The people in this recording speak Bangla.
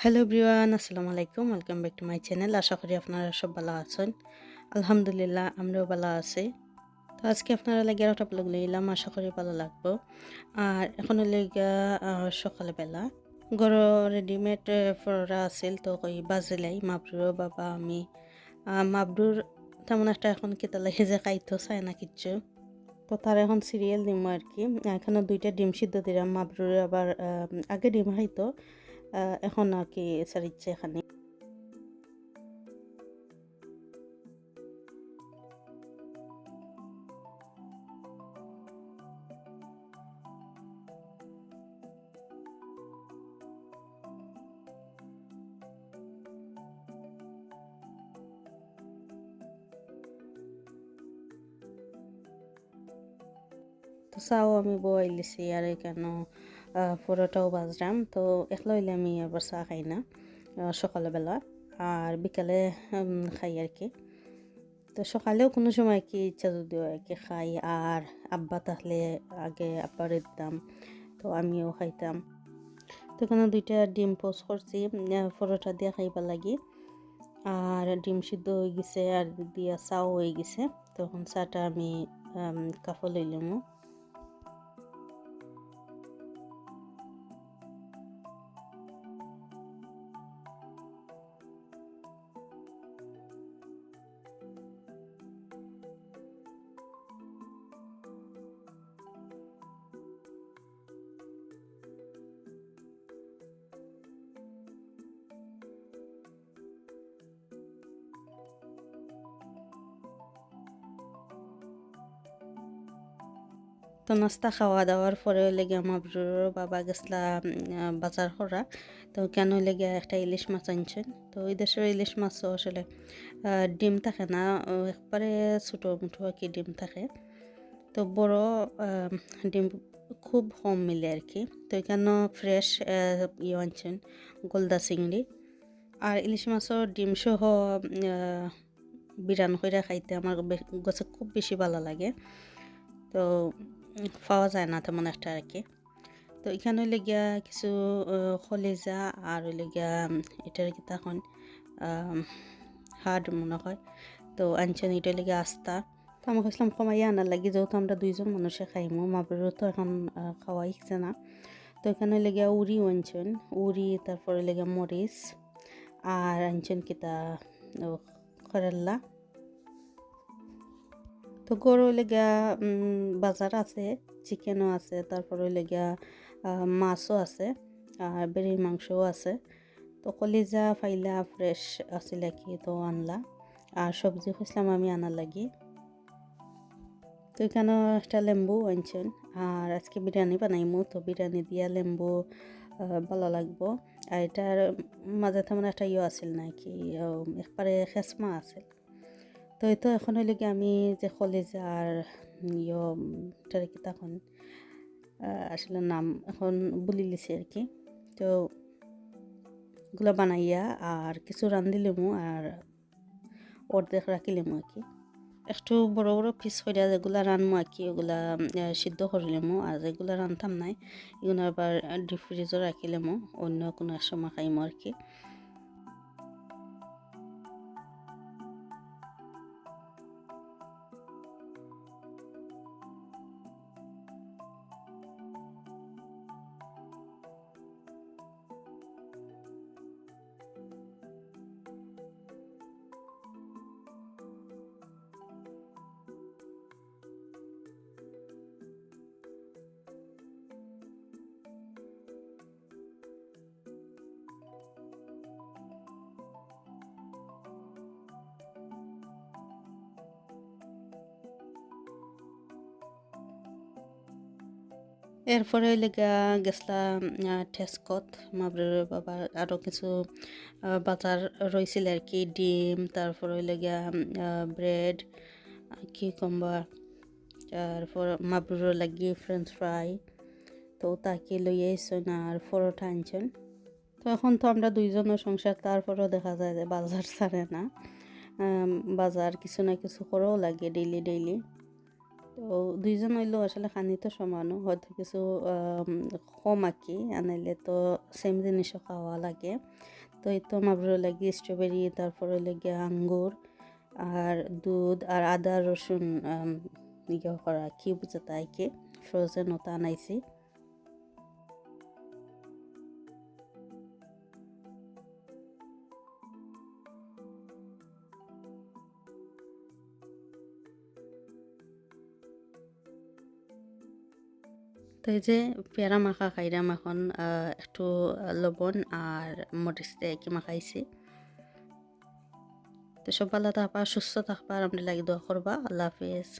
হ্যালো ব্রিওয়ান আসসালামু আলাইকুম welcome back to my channel আশা করি আপনারা সব ভালো আছেন। আলহামদুলিল্লাহ, আমরাও ভালো আছি। তো আজকে আপনারা লাগে একটা ব্লগ লইলাম আশা করি ভালো লাগবো। আর এখন লেগা সকালবেলা। গড় রেডিমেড ফরা আছিল, তো কই বাজিলাই মাবরুর বাবা, আমি। মাবরুর তেমন একটা এখন কেতা লাগে যে খাইতো, চায় না কিচ্ছু। তো তার এখন সিরিয়াল দিম আর কি। এখানে দুইটা ডিম সিদ্ধ দিলাম, মাবরুর আবার আগে ডিম খাইতো। এখন আর কি সারিচ্ছে এখানে তো চাও আমি বই লিছি আর এখানে পরোটাও বাজরাম। তো একলা হইলে আমি আবার চা খাই না সকালবেলা। আর বিকালে খাই আর কি। তো সকালেও কোনো সময় কি ইচ্ছা যদিও আর কি খাই। আর আব্বা তাহলে আগে আব্বার দিতাম তো আমিও খাইতাম। তো এখানে দুইটা ডিম পোস্ট করছি পরোটা দিয়ে খাইবার লাগি। আর ডিম সিদ্ধ হয়ে গেছে, আর দিয়া চাও হয়ে গেছে। তখন চাটা আমি কাপড় লইলাম। তো নাস্তা খাওয়া দাওয়ার পরে লেগে আমার বাবা গেছলা বাজার করা। তো কেন লেগে একটা ইলিশ মাছ আনছেন? তো ওই দেশের ইলিশ মাছও আসলে ডিম থাকে না একবারে ছোটো মুঠো কি ডিম থাকে। তো বড় ডিম খুব কম মিলে আর কি। তো এখানে ফ্রেশ ইয়ে আনছেন? গলদা চিংড়ি। আর ইলিশ মাছের ডিম সহ বিরান করে খাইতে আমার কাছে খুব বেশি ভালো লাগে। তো পাওয়া যায় না, তেমন একটা আর কি। তো এখানে হইলে গিয়া কিছু কলিজা আর হইলে গিয়া এটার কি তখন হার্ড মনে হয়। তো আনছেন, এটা গিয়া আস্তা। তো আমাকে ইসলাম কমাইয়া আনার লাগি, যেহেতু আমরা দুইজন মানুষে খাইমু মাবরুরও তো এখন খাওয়া শিখছে না। তো এখানে হইলে গিয়া উড়িও আনছেন উড়ি তারপরে গিয়া মরিচ, আর আনছেন কিতা করেল্লা তো গরু হইলে গিয়া বাজার আছে, চিকেনও আছে, তারপর হইলে গিয়া মাছও আছে, আর বেড়ির মাংসও আছে। তো কলিজা ফাইলা ফ্রেশ আছিল কি তো আনলা, আর সবজি খুঁজলাম আমি আনার লাগি। তো এখানে একটা লেম্বু আনছেন, আর আজকে বিরিয়ানি বানাইমু, তো বিরিয়ানি দিয়া লেম্বু ভালো লাগবো। আর এটার মাঝে তেমন একটা ইয়ে আছিল নাকি একবারে খেসমা আছিল। তো এই তো এখন হইলে কি আমি যে কলেজে আর ইয় এটার কি তখন আসলে নাম এখন বলি লিছি আর কি। তো এগুলো বানাইয়া আর কিছু রান্ধিলিমু আর অর্ধেক রাখিলিমু আর কি। একটু বড় বড় পিস করে যেগুলা রানমু আর কি, ওগুলা সিদ্ধ করিলিমু আর যেগুলা রান্তাম নাই, এগুলো আবার ডিপ ফ্রিজও রাখিলিমু অন্য কোনো সময় খাইমু আর কি। এরপরে লেগা গেছলাম টেস্কত মাবরের বাবা আরও কিছু বাজার রয়েছিল আর কি ডিম, তারপরে লেগা ব্রেড কি কমবা তারপর মাবরুর লাগি ফ্রেঞ্চ ফ্রাই, তো তাকে লইয়ে আইসন আর পরোটা আনছেন। তো এখন তো আমরা দুইজনের সংসার, তারপরেও দেখা যায় যে বাজার ছাড়ে না। বাজার কিছু না কিছু করেও লাগে ডেইলি ডেইলি তো দুইজন হইলেও আসলে খানি তো সমানও। হয়তো কিছু কম আঁকি আনাইলে তো সেম জিনিসও খাওয়া লাগে। তো এই তো মাবরুর লাগে স্ট্রবেরি তারপরে লাগে আঙ্গুর, আর দুধ, আর আদা, রসুন ইয়ে করা কি, বুঝাতে আইকে ফ্রোজেন ওটা আনাইছি। তো এই যে পেয়ারা মাখা খাইরাম এখন একটু লবণ আর মরিচ দিয়ে মাখাইছি। তো সব ভালো থাকবা, সুস্থ থাকবা, আর লাগি দোয়া করবা। আল্লাহ হাফিজ।